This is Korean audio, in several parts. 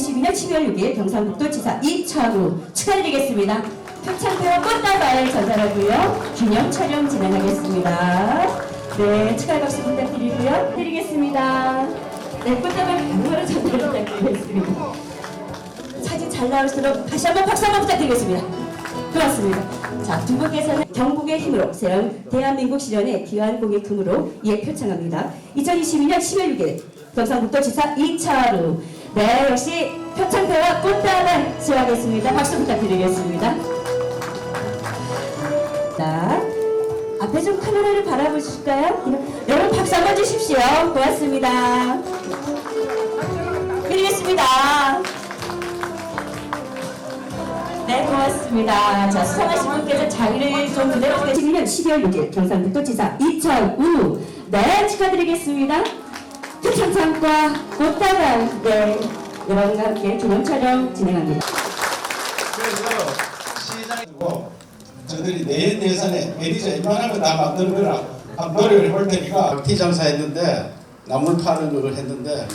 2022년 12월 6일 경상북도지사 이차루 축하드리겠습니다. 표창태와 꽃다발 전달하고요. 기념 촬영 진행하겠습니다. 네, 축하 박수 부탁드리고요. 드리겠습니다. 네, 꽃다발 바로 전달 부탁드리겠습니다. 사진 잘 나올수록 다시 한번 박수 한번 부탁드리겠습니다. 고맙습니다. 자, 두 분께서는 경북의 힘으로 새로운 대한민국 실현의 귀환공의 금으로 이에 표창합니다. 2022년 10월 6일 경상북도 지사 이차루 네, 역시 표창대와 꽃다발 수여하겠습니다. 박수 부탁드리겠습니다. 자, 앞에 좀 카메라를 바라보실까요? 여러분 박수 한번 주십시오. 고맙습니다. 드리겠습니다. 네, 고맙습니다. 자, 수상하신 분께서 자리를 좀 그대로 2021년 12월 6일 경상북도지사 이천우 네, 축하드리겠습니다. 표창장과 꽃다발 네, 여러분과 함께 기념 촬영 진행합니다. 그래서 시장이고 저들이 내년 예산에 매니저 웬만한 거다 만드는 거라 한 노력을 해볼 테니까 티 장사했는데 나물 파는 걸 했는데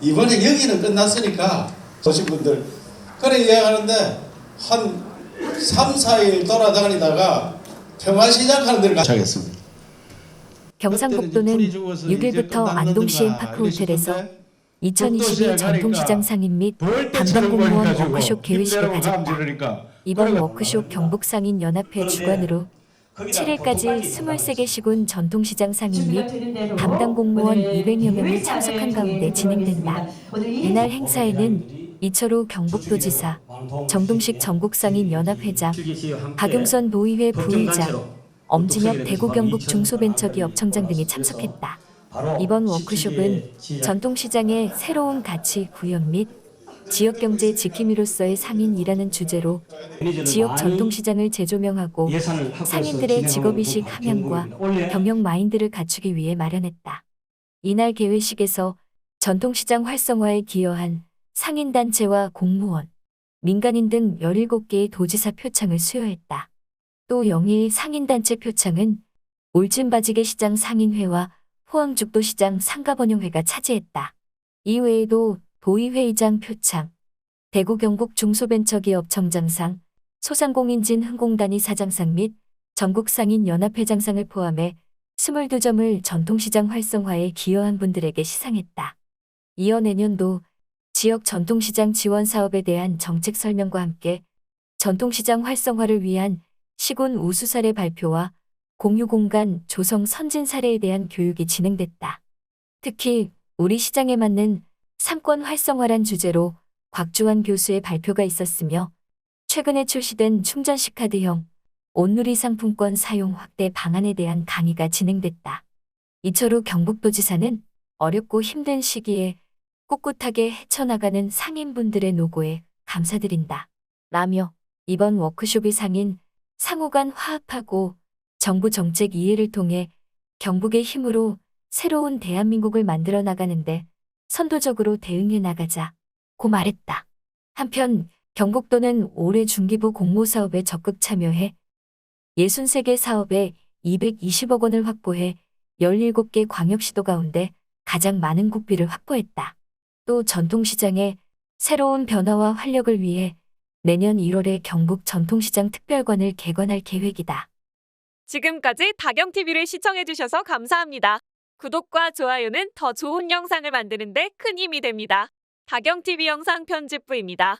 이번에 여기는 끝났으니까 오신 분들 그래 이야기하는데 한 3, 4일 돌아다니다가 평화시장 하는 데를 가겠습니다. 경상북도는 6일부터 안동 CM파크 호텔에서 2022 전통시장 상인 및 담당 공무원 워크숍 개회식을 가졌다. 이번 워크숍 경북상인 연합회 주관으로 7일까지 23개 시군 전통시장 상인 및 담당 공무원 200여 명이 참석한 가운데 진행된다. 이날 행사에는 이철우 경북도지사, 정동식 전국상인 연합회장, 박용선 노의회 부의장, 엄진혁 대구 경북 중소벤처기업 청장 등이 참석했다. 이번 워크숍은 전통시장의 새로운 가치 구현 및 지역 경제 지킴이로서의 상인이라는 주제로 지역 전통시장을 재조명하고 상인들의 직업의식 함양과 경영 마인드를 갖추기 위해 마련했다. 이날 개회식에서 전통시장 활성화에 기여한 상인단체와 공무원, 민간인 등 17개의 도지사 표창을 수여했다. 또 영일 상인단체 표창은 울진바지개 시장 상인회와 포항죽도 시장 상가번영회가 차지했다. 이외에도 도의회의장 표창, 대구 경북 중소벤처기업 청장상, 소상공인진 흥공단위 사장상 및 전국상인 연합회장상을 포함해 22점을 전통시장 활성화에 기여한 분들에게 시상했다. 이어 내년도 지역 전통시장 지원 사업에 대한 정책 설명과 함께 전통시장 활성화를 위한 시군 우수 사례 발표와 공유 공간 조성 선진 사례에 대한 교육이 진행됐다. 특히 우리 시장에 맞는 상권 활성화란 주제로 곽주환 교수의 발표가 있었으며 최근에 출시된 충전식 카드형 온누리 상품권 사용 확대 방안에 대한 강의가 진행됐다. 이철우 경북도지사는 어렵고 힘든 시기에 꿋꿋하게 헤쳐나가는 상인분들의 노고에 감사드린다. 라며 이번 워크숍이 상인 상호 간 화합하고 정부 정책 이해를 통해 경북의 힘으로 새로운 대한민국을 만들어 나가는데 선도적으로 대응해 나가자 고 말했다. 한편 경북도는 올해 중기부 공모 사업에 적극 참여해 63개 사업에 220억 원을 확보해 17개 광역시도 가운데 가장 많은 국비를 확보했다. 또 전통시장의 새로운 변화와 활력을 위해 내년 1월에 경북 전통시장 특별관을 개관할 계획이다. 지금까지 다경TV를 시청해주셔서 감사합니다. 구독과 좋아요는 더 좋은 영상을 만드는 데 큰 힘이 됩니다. 다경TV 영상 편집부입니다.